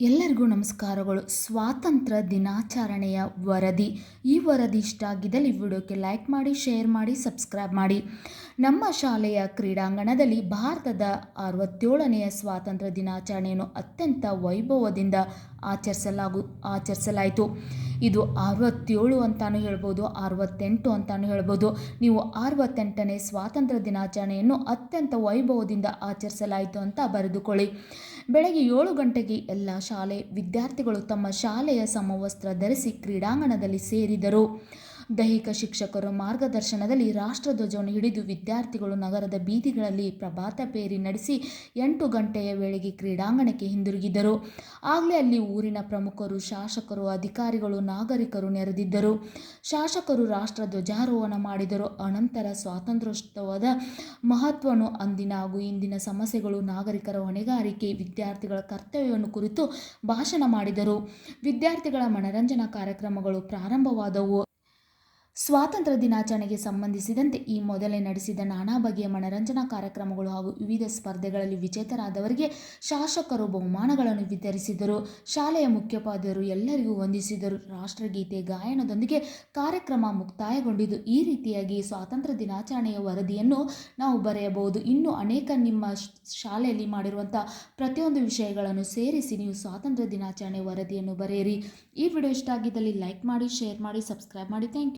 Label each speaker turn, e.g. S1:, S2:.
S1: ಎಲ್ಲರಿಗೂ ನಮಸ್ಕಾರಗಳು. ಸ್ವಾತಂತ್ರ್ಯ ದಿನಾಚರಣೆಯ ವರದಿ. ಈ ವರದಿ ಇಷ್ಟ ಆಗಿದ್ದಲ್ಲಿ ವಿಡಿಯೋಕ್ಕೆ ಲೈಕ್ ಮಾಡಿ ಶೇರ್ ಮಾಡಿ ಸಬ್ಸ್ಕ್ರೈಬ್ ಮಾಡಿ. ನಮ್ಮ ಶಾಲೆಯ ಕ್ರೀಡಾಂಗಣದಲ್ಲಿ ಭಾರತದ ಅರವತ್ತೇಳನೆಯ ಸ್ವಾತಂತ್ರ್ಯ ದಿನಾಚರಣೆಯನ್ನು ಅತ್ಯಂತ ವೈಭವದಿಂದ ಆಚರಿಸಲಾಗು, ಆಚರಿಸಲಾಯಿತು. ಇದು ಅರವತ್ತೇಳು ಅಂತಾನೂ ಹೇಳ್ಬೋದು, ಅರವತ್ತೆಂಟು ಅಂತಾನೂ ಹೇಳ್ಬೋದು. ನೀವು ಅರವತ್ತೆಂಟನೇ ಸ್ವಾತಂತ್ರ್ಯ ದಿನಾಚರಣೆಯನ್ನು ಅತ್ಯಂತ ವೈಭವದಿಂದ ಆಚರಿಸಲಾಯಿತು ಅಂತ ಬರೆದುಕೊಳ್ಳಿ. ಬೆಳಗ್ಗೆ ಏಳು ಗಂಟೆಗೆ ಎಲ್ಲ ಶಾಲೆ ವಿದ್ಯಾರ್ಥಿಗಳು ತಮ್ಮ ಶಾಲೆಯ ಸಮವಸ್ತ್ರ ಧರಿಸಿ ಕ್ರೀಡಾಂಗಣದಲ್ಲಿ ಸೇರಿದರು. ದೈಹಿಕ ಶಿಕ್ಷಕರು ಮಾರ್ಗದರ್ಶನದಲ್ಲಿ ರಾಷ್ಟ್ರಧ್ವಜವನ್ನು ಹಿಡಿದು ವಿದ್ಯಾರ್ಥಿಗಳು ನಗರದ ಬೀದಿಗಳಲ್ಲಿ ಪ್ರಭಾತ ಪೇರಿ ನಡೆಸಿ ಎಂಟು ಗಂಟೆಯ ವೇಳೆಗೆ ಕ್ರೀಡಾಂಗಣಕ್ಕೆ ಹಿಂದಿರುಗಿದರು. ಆಗಲೇ ಅಲ್ಲಿ ಊರಿನ ಪ್ರಮುಖರು, ಶಾಸಕರು, ಅಧಿಕಾರಿಗಳು, ನಾಗರಿಕರು ನೆರೆದಿದ್ದರು. ಶಾಸಕರು ರಾಷ್ಟ್ರಧ್ವಜಾರೋಹಣ ಮಾಡಿದರು. ಅನಂತರ ಸ್ವಾತಂತ್ರ್ಯೋತ್ಸವದ ಮಹತ್ವವನ್ನು ಅಂದಿನ ಹಾಗೂ ಇಂದಿನ ಸಮಸ್ಯೆಗಳು ನಾಗರಿಕರ ಹೊಣೆಗಾರಿಕೆ, ವಿದ್ಯಾರ್ಥಿಗಳ ಕರ್ತವ್ಯವನ್ನು ಕುರಿತು ಭಾಷಣ ಮಾಡಿದರು. ವಿದ್ಯಾರ್ಥಿಗಳ ಮನರಂಜನಾ ಕಾರ್ಯಕ್ರಮಗಳು ಪ್ರಾರಂಭವಾದವು. ಸ್ವಾತಂತ್ರ್ಯ ದಿನಾಚರಣೆಗೆ ಸಂಬಂಧಿಸಿದಂತೆ ಈ ಮೊದಲೇ ನಡೆಸಿದ ನಾನಾ ಬಗೆಯ ಮನರಂಜನಾ ಕಾರ್ಯಕ್ರಮಗಳು ಹಾಗೂ ವಿವಿಧ ಸ್ಪರ್ಧೆಗಳಲ್ಲಿ ವಿಜೇತರಾದವರಿಗೆ ಶಾಸಕರು ಬಹುಮಾನಗಳನ್ನು ವಿತರಿಸಿದರು. ಶಾಲೆಯ ಮುಖ್ಯೋಪಾಧ್ಯಾಯರು ಎಲ್ಲರಿಗೂ ವಂದಿಸಿದರು. ರಾಷ್ಟ್ರಗೀತೆ ಗಾಯನದೊಂದಿಗೆ ಕಾರ್ಯಕ್ರಮ ಮುಕ್ತಾಯಗೊಂಡಿದ್ದು ಈ ರೀತಿಯಾಗಿ ಸ್ವಾತಂತ್ರ್ಯ ದಿನಾಚರಣೆಯ ವರದಿಯನ್ನು ನಾವು ಬರೆಯಬಹುದು. ಇನ್ನೂ ಅನೇಕ ನಿಮ್ಮ ಶಾಲೆಯಲ್ಲಿ ಮಾಡಿರುವಂಥ ಪ್ರತಿಯೊಂದು ವಿಷಯಗಳನ್ನು ಸೇರಿಸಿ ನೀವು ಸ್ವಾತಂತ್ರ್ಯ ದಿನಾಚರಣೆ ವರದಿಯನ್ನು ಬರೆಯಿರಿ. ಈ ವಿಡಿಯೋ ಇಷ್ಟ ಆಗಿದ್ದಲ್ಲಿ ಲೈಕ್ ಮಾಡಿ, ಶೇರ್ ಮಾಡಿ, ಸಬ್ಸ್ಕ್ರೈಬ್ ಮಾಡಿ. Thank you.